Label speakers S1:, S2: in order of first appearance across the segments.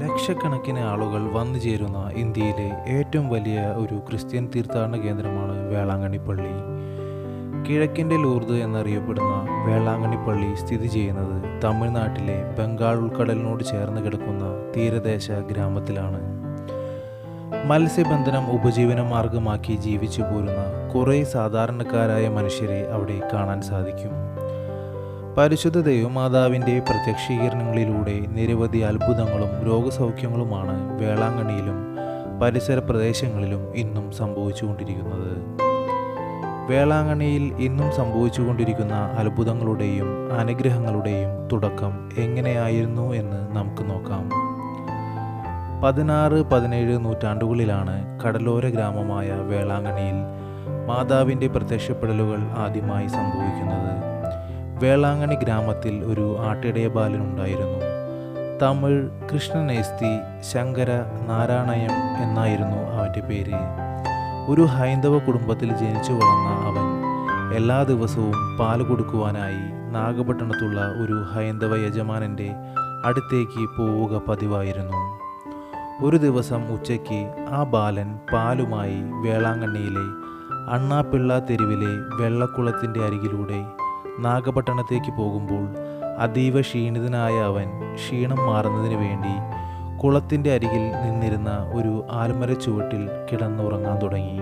S1: ലക്ഷക്കണക്കിന് ആളുകൾ വന്നു ചേരുന്ന ഇന്ത്യയിലെ ഏറ്റവും വലിയ ഒരു ക്രിസ്ത്യൻ തീർത്ഥാടന കേന്ദ്രമാണ് വേളാങ്കണ്ണി പള്ളി. കിഴക്കിന്റെ ലൂർദ് എന്നറിയപ്പെടുന്ന വേളാങ്കണ്ണി പള്ളി സ്ഥിതി ചെയ്യുന്നത് തമിഴ്നാട്ടിലെ ബംഗാൾ ഉൾക്കടലിനോട് ചേർന്ന് കിടക്കുന്ന തീരദേശ ഗ്രാമത്തിലാണ്. മത്സ്യബന്ധനം ഉപജീവന മാർഗമാക്കി ജീവിച്ചു പോരുന്ന കുറേ സാധാരണക്കാരായ മനുഷ്യരെ അവിടെ കാണാൻ സാധിക്കും. പരിശുദ്ധ ദൈവമാതാവിന്റെ പ്രത്യക്ഷീകരണങ്ങളിലൂടെ നിരവധി അത്ഭുതങ്ങളും രോഗസൗഖ്യങ്ങളുമാണ് വേളാങ്കണ്ണിയിലും പരിസര പ്രദേശങ്ങളിലും ഇന്നും സംഭവിച്ചുകൊണ്ടിരിക്കുന്നത്. വേളാങ്കണ്ണിയിൽ ഇന്നും സംഭവിച്ചുകൊണ്ടിരിക്കുന്ന അത്ഭുതങ്ങളുടെയും അനുഗ്രഹങ്ങളുടെയും തുടക്കം എങ്ങനെയായിരുന്നു എന്ന് നമുക്ക് നോക്കാം. പതിനാറ് പതിനേഴ് നൂറ്റാണ്ടുകളിലാണ് കടലോര ഗ്രാമമായ വേളാങ്കണ്ണിയിൽ മാതാവിന്റെ പ്രത്യക്ഷപ്പെടലുകൾ ആദ്യമായി സംഭവിക്കുന്നത്. വേളാങ്കണ്ണി ഗ്രാമത്തിൽ ഒരു ആട്ടിടയ ബാലനുണ്ടായിരുന്നു തമിഴ് കൃഷ്ണനേസ്തി ശങ്കര നാരായണയം എന്നായിരുന്നു അവന്റെ പേര്. ഒരു ഹൈന്ദവ കുടുംബത്തിൽ ജനിച്ചു വളർന്ന അവൻ എല്ലാ ദിവസവും പാൽ കൊടുക്കുവാനായി നാഗപട്ടണത്തുള്ള ഒരു ഹൈന്ദവ യജമാനന്റെ അടുത്തേക്ക് പോവുക പതിവായിരുന്നു. ഒരു ദിവസം ഉച്ചയ്ക്ക് ആ ബാലൻ പാലുമായി വേളാങ്കണ്ണിയിലെ അണ്ണാപ്പിള്ള തെരുവിലെ വെള്ളക്കുളത്തിന്റെ അരികിലൂടെ നാഗപട്ടണത്തേക്ക് പോകുമ്പോൾ അതീവ ക്ഷീണിതനായ അവൻ ക്ഷീണം മാറുന്നതിന് വേണ്ടി കുളത്തിന്റെ അരികിൽ നിന്നിരുന്ന ഒരു ആൽമര ചുവട്ടിൽ കിടന്നുറങ്ങാൻ തുടങ്ങി.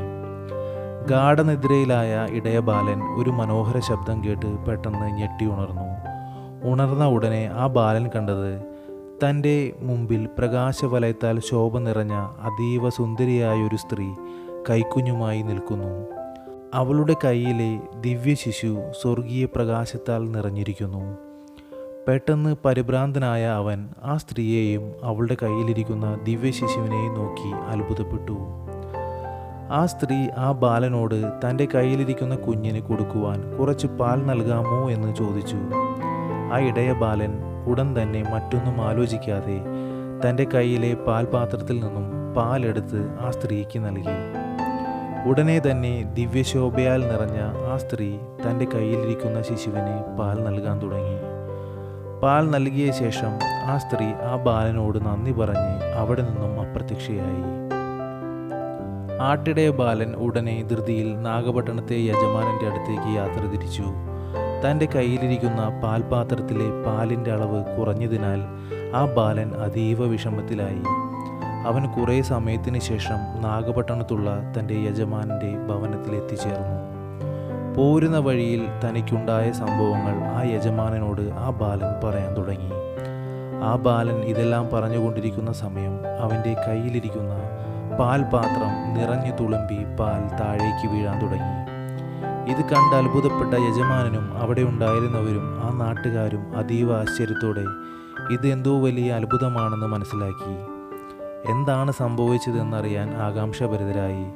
S1: ഗാഠനിദ്രയിലായ ഇടയബാലൻ ഒരു മനോഹര ശബ്ദം കേട്ട് പെട്ടെന്ന് ഞെട്ടി ഉണർന്നു. ഉണർന്ന ഉടനെ ആ ബാലൻ കണ്ടത് തന്റെ മുമ്പിൽ പ്രകാശവലയത്താൽ ശോഭ നിറഞ്ഞ അതീവ സുന്ദരിയായ ഒരു സ്ത്രീ കൈക്കുഞ്ഞുമായി നിൽക്കുന്നു. അവളുടെ കയ്യിലെ ദിവ്യ ശിശു സ്വർഗീയ പ്രകാശത്താൽ നിറഞ്ഞിരിക്കുന്നു. പെട്ടെന്ന് പരിഭ്രാന്തനായ അവൻ ആ സ്ത്രീയെയും അവളുടെ കയ്യിലിരിക്കുന്ന ദിവ്യ ശിശുവിനെയും നോക്കി അത്ഭുതപ്പെട്ടു. ആ സ്ത്രീ ആ ബാലനോട് തന്റെ കയ്യിലിരിക്കുന്ന കുഞ്ഞിന് കൊടുക്കുവാൻ കുറച്ച് പാൽ നൽകാമോ എന്ന് ചോദിച്ചു. ആ ഇടയ ബാലൻ ഉടൻ തന്നെ മറ്റൊന്നും ആലോചിക്കാതെ തന്റെ കയ്യിലെ പാൽപാത്രത്തിൽ നിന്നും പാലെടുത്ത് ആ സ്ത്രീക്ക് നൽകി. ഉടനെ തന്നെ ദിവ്യശോഭയാൽ നിറഞ്ഞ ആ സ്ത്രീ തന്റെ കയ്യിലിരിക്കുന്ന ശിശുവിന് പാൽ നൽകാൻ തുടങ്ങി. പാൽ നൽകിയ ശേഷം ആ സ്ത്രീ ആ ബാലനോട് നന്ദി പറഞ്ഞ് അവിടെ നിന്നും അപ്രത്യക്ഷയായി. ആട്ടിടയ ബാലൻ ഉടനെ ധൃതിയിൽ നാഗപട്ടണത്തെ യജമാനന്റെ അടുത്തേക്ക് യാത്ര തിരിച്ചു. തന്റെ കയ്യിലിരിക്കുന്ന പാൽപാത്രത്തിലെ പാലിന്റെ അളവ് കുറഞ്ഞതിനാൽ ആ ബാലൻ അതീവ വിഷമത്തിലായി. അവൻ കുറേ സമയത്തിന് ശേഷം നാഗപട്ടണത്തുള്ള തന്റെ യജമാനന്റെ ഭവനത്തിൽ എത്തിച്ചേർന്നു. പോരുന്ന വഴിയിൽ തനിക്കുണ്ടായ സംഭവങ്ങൾ ആ യജമാനനോട് ആ ബാലൻ പറയാൻ തുടങ്ങി. ആ ബാലൻ ഇതെല്ലാം പറഞ്ഞുകൊണ്ടിരിക്കുന്ന സമയം അവന്റെ കയ്യിലിരിക്കുന്ന പാൽ പാത്രം നിറഞ്ഞു തുളുമ്പി പാൽ താഴേക്ക് വീഴാൻ തുടങ്ങി. ഇത് കണ്ട് അത്ഭുതപ്പെട്ട യജമാനനും അവിടെ ഉണ്ടായിരുന്നവരും ആ നാട്ടുകാരും അതീവ ആശ്ചര്യത്തോടെ ഇത് എന്തോ വലിയ അത്ഭുതമാണെന്ന് മനസ്സിലാക്കി. എന്താണ് സംഭവിച്ചതെന്നറിയാൻ ആകാംക്ഷഭരിതരായി.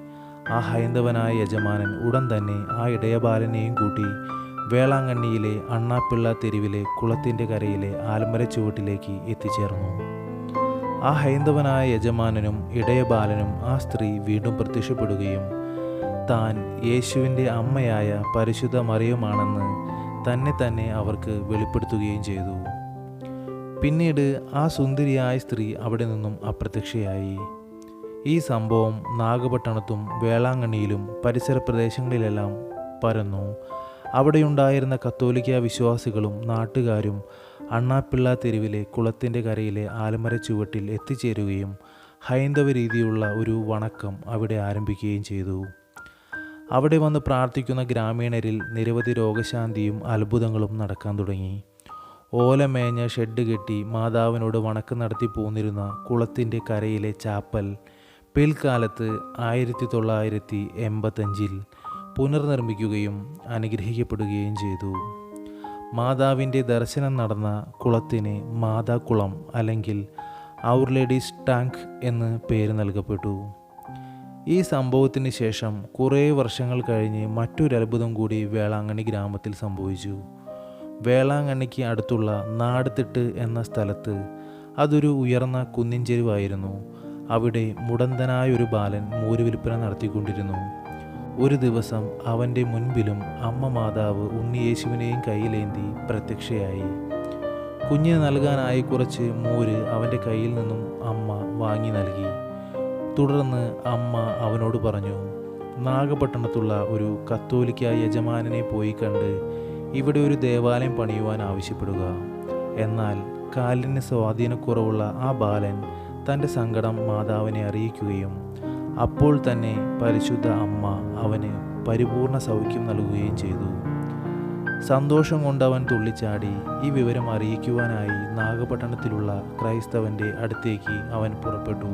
S1: ആ ഹൈന്ദവനായ യജമാനൻ ഉടൻ തന്നെ ആ ഇടയബാലനെയും കൂട്ടി വേളാങ്കണ്ണിയിലെ അണ്ണാപ്പിള്ള തെരുവിലെ കുളത്തിന്റെ കരയിലെ ആൽമര ചുവട്ടിലേക്ക് എത്തിച്ചേർന്നു. ആ ഹൈന്ദവനായ യജമാനനും ഇടയബാലനും ആ സ്ത്രീ വീണ്ടും പ്രത്യക്ഷപ്പെടുകയും താൻ യേശുവിന്റെ അമ്മയായ പരിശുദ്ധ മറിയുമാണെന്ന് തന്നെ തന്നെ അവർക്ക് വെളിപ്പെടുത്തുകയും ചെയ്തു. പിന്നീട് ആ സുന്ദരിയായ സ്ത്രീ അവിടെ നിന്നും അപ്രത്യക്ഷയായി. ഈ സംഭവം നാഗപട്ടണത്തും വേളാങ്കണ്ണിയിലും പരിസര പ്രദേശങ്ങളിലെല്ലാം പരന്നു. അവിടെയുണ്ടായിരുന്ന കത്തോലിക്ക വിശ്വാസികളും നാട്ടുകാരും അണ്ണാപ്പിള്ള തെരുവിലെ കുളത്തിന്റെ കരയിലെ ആലമര ചുവട്ടിൽ എത്തിച്ചേരുകയും ഹൈന്ദവ രീതിയുള്ള ഒരു വണക്കം അവിടെ ആരംഭിക്കുകയും ചെയ്തു. അവിടെ വന്ന് പ്രാർത്ഥിക്കുന്ന ഗ്രാമീണരിൽ നിരവധി രോഗശാന്തിയും അത്ഭുതങ്ങളും നടക്കാൻ തുടങ്ങി. ഓലമേഞ്ഞ ഷെഡ് കെട്ടി മാതാവിനോട് വണക്കം നടത്തി പോന്നിരുന്ന കുളത്തിന്റെ കരയിലെ ചാപ്പൽ പിൽക്കാലത്ത് ആയിരത്തി തൊള്ളായിരത്തി എൺപത്തഞ്ചിൽ പുനർനിർമ്മിക്കുകയും അനുഗ്രഹിക്കപ്പെടുകയും ചെയ്തു. മാതാവിന്റെ ദർശനം നടന്ന കുളത്തിന് മാതാക്കുളം അല്ലെങ്കിൽ ഔർ ലേഡീസ് ടാങ്ക് എന്ന് പേര് നൽകപ്പെട്ടു. ഈ സംഭവത്തിന് ശേഷം കുറേ വർഷങ്ങൾ കഴിഞ്ഞ് മറ്റൊരത്ഭുതം കൂടി വേളാങ്കണ്ണി ഗ്രാമത്തിൽ സംഭവിച്ചു. വേളാങ്കണ്ണിക്ക് അടുത്തുള്ള നാടുത്തിട്ട് എന്ന സ്ഥലത്ത് അതൊരു ഉയർന്ന കുന്നിൻ ചെരുവായിരുന്നു അവിടെ മുടന്തനായ ഒരു ബാലൻ മൂരുവിൽപ്പന നടത്തിക്കൊണ്ടിരുന്നു. ഒരു ദിവസം അവന്റെ മുൻപിലും അമ്മ മാതാവ് ഉണ്ണിയേശുവിനെയും കയ്യിലേന്തി പ്രത്യക്ഷയായി. കുഞ്ഞിന് നൽകാനായി കുറച്ച് മോര് അവന്റെ കയ്യിൽ നിന്നും അമ്മ വാങ്ങി നൽകി. തുടർന്ന് അമ്മ അവനോട് പറഞ്ഞു നാഗപട്ടണത്തുള്ള ഒരു കത്തോലിക്ക യജമാനനെ പോയി കണ്ട് ഇവിടെ ഒരു ദേവാലയം പണിയുവാൻ ആവശ്യപ്പെടുക. എന്നാൽ കാലിന് സ്വാധീനക്കുറവുള്ള ആ ബാലൻ തന്റെ സങ്കടം മാതാവിനെ അറിയിക്കുകയും അപ്പോൾ തന്നെ പരിശുദ്ധ അമ്മ അവന് പരിപൂർണ സൗഖ്യം നൽകുകയും ചെയ്തു. സന്തോഷം കൊണ്ട് അവൻ തുള്ളിച്ചാടി ഈ വിവരം അറിയിക്കുവാനായി നാഗപട്ടണത്തിലുള്ള ക്രൈസ്തവന്റെ അടുത്തേക്ക് അവൻ പുറപ്പെട്ടു.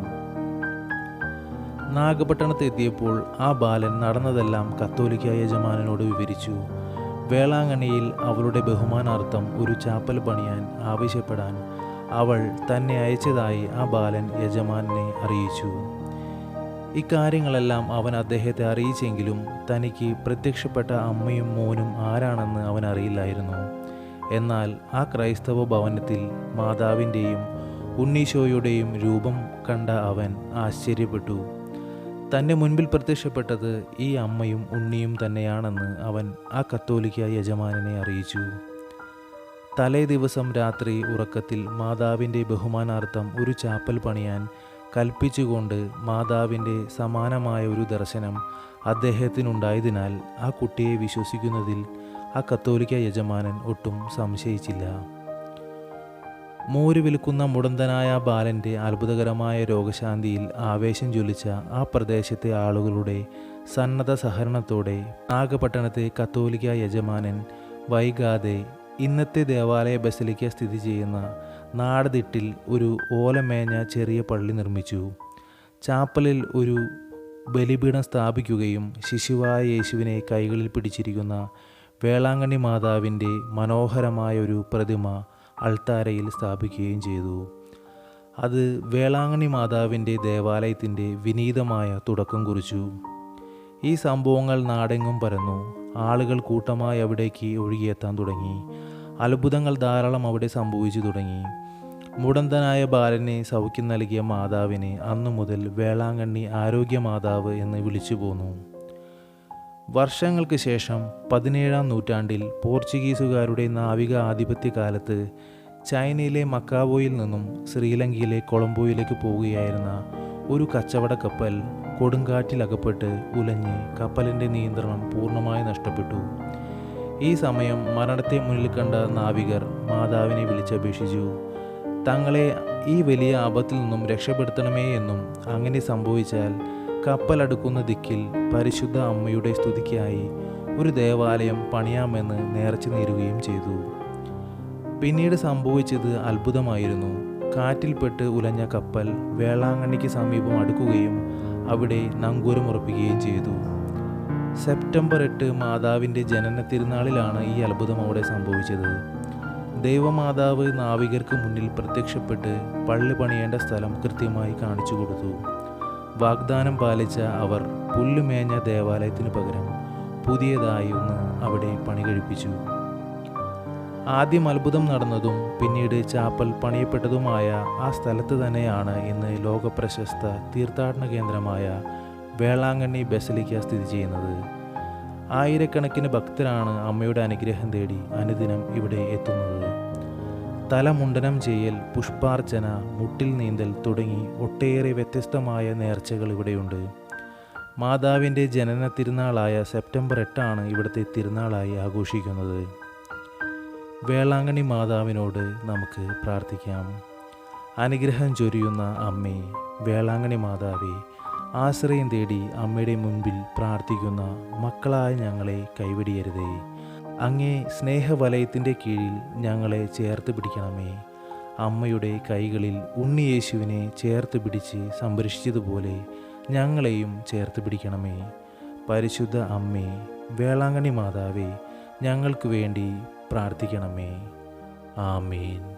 S1: നാഗപട്ടണത്തെത്തിയപ്പോൾ ആ ബാലൻ നടന്നതെല്ലാം കത്തോലിക്ക യജമാനനോട് വിവരിച്ചു. വേളാങ്കണ്ണിയിൽ അവളുടെ ബഹുമാനാർത്ഥം ഒരു ചാപ്പൽ പണിയാൻ ആവശ്യപ്പെടാൻ അവൾ തന്നെ അയച്ചതായി ആ ബാലൻ യജമാനെ അറിയിച്ചു. ഇക്കാര്യങ്ങളെല്ലാം അവൻ അദ്ദേഹത്തെ അറിയിച്ചെങ്കിലും തനിക്ക് പ്രത്യക്ഷപ്പെട്ട അമ്മയും മോനും ആരാണെന്ന് അവൻ അറിയില്ലായിരുന്നു. എന്നാൽ ആ ക്രൈസ്തവ ഭവനത്തിൽ മാതാവിന്റെയും ഉണ്ണീശോയുടെയും രൂപം കണ്ട അവൻ ആശ്ചര്യപ്പെട്ടു. തന്റെ മുൻപിൽ പ്രത്യക്ഷപ്പെട്ടത് ഈ അമ്മയും ഉണ്ണിയും തന്നെയാണെന്ന് അവൻ ആ കത്തോലിക്ക യജമാനനെ അറിയിച്ചു. തലേ ദിവസം രാത്രി ഉറക്കത്തിൽ മാതാവിന്റെ ബഹുമാനാർത്ഥം ഒരു ചാപ്പൽ പണിയാൻ കൽപ്പിച്ചുകൊണ്ട് മാതാവിന്റെ സമാനമായ ഒരു ദർശനം അദ്ദേഹത്തിനുണ്ടായതിനാൽ ആ കുട്ടിയെ വിശ്വസിക്കുന്നതിൽ ആ കത്തോലിക്ക യജമാനൻ ഒട്ടും സംശയിച്ചില്ല. മോര് വിൽക്കുന്ന മുടന്തനായ ബാലന്റെ അത്ഭുതകരമായ രോഗശാന്തിയിൽ ആവേശം ജ്വലിച്ച ആ പ്രദേശത്തെ ആളുകളുടെ സന്നദ്ധ സഹകരണത്തോടെ നാഗപട്ടണത്തെ കത്തോലിക്ക യജമാനൻ വൈകാതെ ഇന്നത്തെ ദേവാലയ ബസലിക്ക സ്ഥിതി ചെയ്യുന്ന നാടതിട്ടിൽ ഒരു ഓലമേഞ്ഞ ചെറിയ പള്ളി നിർമ്മിച്ചു. ചാപ്പലിൽ ഒരു ബലിപീഠം സ്ഥാപിക്കുകയും ശിശുവായ യേശുവിനെ കൈകളിൽ പിടിച്ചിരിക്കുന്ന വേളാങ്കണ്ണി മാതാവിന്റെ മനോഹരമായ ഒരു പ്രതിമ അൾത്താരയിൽ സ്ഥാപിക്കുകയും ചെയ്തു. അത് വേളാങ്ങണി മാതാവിന്റെ ദേവാലയത്തിന്റെ വിനീതമായ തുടക്കം കുറിച്ചു. ഈ സംഭവങ്ങൾ നാടെങ്ങും പരന്നു. ആളുകൾ കൂട്ടമായി അവിടേക്ക് ഒഴുകിയെത്താൻ തുടങ്ങി. അത്ഭുതങ്ങൾ ധാരാളം അവിടെ സംഭവിച്ചു തുടങ്ങി. മുടന്തനായ ബാലനെ സൗഖ്യം നൽകിയ മാതാവിനെ അന്നു മുതൽ വേളാങ്കണ്ണി ആരോഗ്യ മാതാവ് എന്ന് വിളിച്ചു പോന്നു. വർഷങ്ങൾക്ക് ശേഷം പതിനേഴാം നൂറ്റാണ്ടിൽ പോർച്ചുഗീസുകാരുടെ നാവിക ആധിപത്യ കാലത്ത് ചൈനയിലെ മക്കാവോയിൽ നിന്നും ശ്രീലങ്കയിലെ കൊളംബോയിലേക്ക് പോവുകയായിരുന്ന ഒരു കച്ചവട കപ്പൽ കൊടുങ്കാറ്റിലകപ്പെട്ട് ഉലഞ്ഞ് കപ്പലിന്റെ നിയന്ത്രണം പൂർണമായി നഷ്ടപ്പെട്ടു. ഈ സമയം മരണത്തെ മുന്നിൽ കണ്ട നാവികർ മാതാവിനെ വിളിച്ചപേക്ഷിച്ചു. തങ്ങളെ ഈ വലിയ ആപത്തിൽ നിന്നും രക്ഷപ്പെടുത്തണമേ എന്നും അങ്ങനെ സംഭവിച്ചാൽ കപ്പലടുക്കുന്ന ദിക്കിൽ പരിശുദ്ധ അമ്മയുടെ സ്തുതിക്കായി ഒരു ദേവാലയം പണിയാമെന്ന് നേർച്ചു നേരുകയും ചെയ്തു. പിന്നീട് സംഭവിച്ചത് അത്ഭുതമായിരുന്നു. കാറ്റിൽപ്പെട്ട് ഉലഞ്ഞ കപ്പൽ വേളാങ്കണ്ണിക്ക് സമീപം അടുക്കുകയും അവിടെ നങ്കൂരമുറപ്പിക്കുകയും ചെയ്തു. സെപ്റ്റംബർ എട്ട് മാതാവിന്റെ ജനന തിരുനാളിലാണ് ഈ അത്ഭുതം അവിടെ സംഭവിച്ചത്. ദൈവമാതാവ് നാവികർക്ക് മുന്നിൽ പ്രത്യക്ഷപ്പെട്ട് പള്ളി പണിയേണ്ട സ്ഥലം കൃത്യമായി കാണിച്ചു കൊടുത്തു. വാഗ്ദാനം പാലിച്ച അവർ പുല്ലുമേഞ്ഞ ദേവാലയത്തിനു പകരം പുതിയതായി ഒന്ന് അവിടെ പണി കഴിപ്പിച്ചു. ആദ്യം അത്ഭുതം നടന്നതും പിന്നീട് ചാപ്പൽ പണിയപ്പെട്ടതുമായ ആ സ്ഥലത്ത് തന്നെയാണ് ഇന്ന് ലോകപ്രശസ്ത തീർത്ഥാടന കേന്ദ്രമായ വേളാങ്കണ്ണി ബസലിക്ക സ്ഥിതി ചെയ്യുന്നത്. ആയിരക്കണക്കിന് ഭക്തരാണ് അമ്മയുടെ അനുഗ്രഹം തേടി അനുദിനം ഇവിടെ എത്തുന്നത്. തലമുണ്ടനം ചെയ്യൽ പുഷ്പാർച്ചന മുട്ടിൽ നീന്തൽ തുടങ്ങി ഒട്ടേറെ വ്യത്യസ്തമായ നേർച്ചകൾ ഇവിടെയുണ്ട്. മാതാവിന്റെ ജനന തിരുനാളായ സെപ്റ്റംബർ എട്ടാണ് ഇവിടുത്തെ തിരുനാളായി ആഘോഷിക്കുന്നത്. വേളാങ്കണി മാതാവിനോട് നമുക്ക് പ്രാർത്ഥിക്കാം. അനുഗ്രഹം ചൊരിയുന്ന അമ്മേ വേളാങ്കണി മാതാവേ ആശ്രയം തേടി അമ്മയുടെ മുൻപിൽ പ്രാർത്ഥിക്കുന്ന മക്കളായ ഞങ്ങളെ കൈവിടിയരുതേ. അങ്ങേ സ്നേഹവലയത്തിന്റെ കീഴിൽ ഞങ്ങളെ ചേർത്ത് പിടിക്കണമേ. അമ്മയുടെ കൈകളിൽ ഉണ്ണിയേശുവിനെ ചേർത്ത് പിടിച്ച് സംരക്ഷിച്ചതുപോലെ ഞങ്ങളെയും ചേർത്ത് പിടിക്കണമേ. പരിശുദ്ധ അമ്മേ വേളാങ്കണി മാതാവേ ഞങ്ങൾക്ക് വേണ്ടി പ്രാർത്ഥിക്കണമേ. ആമീൻ.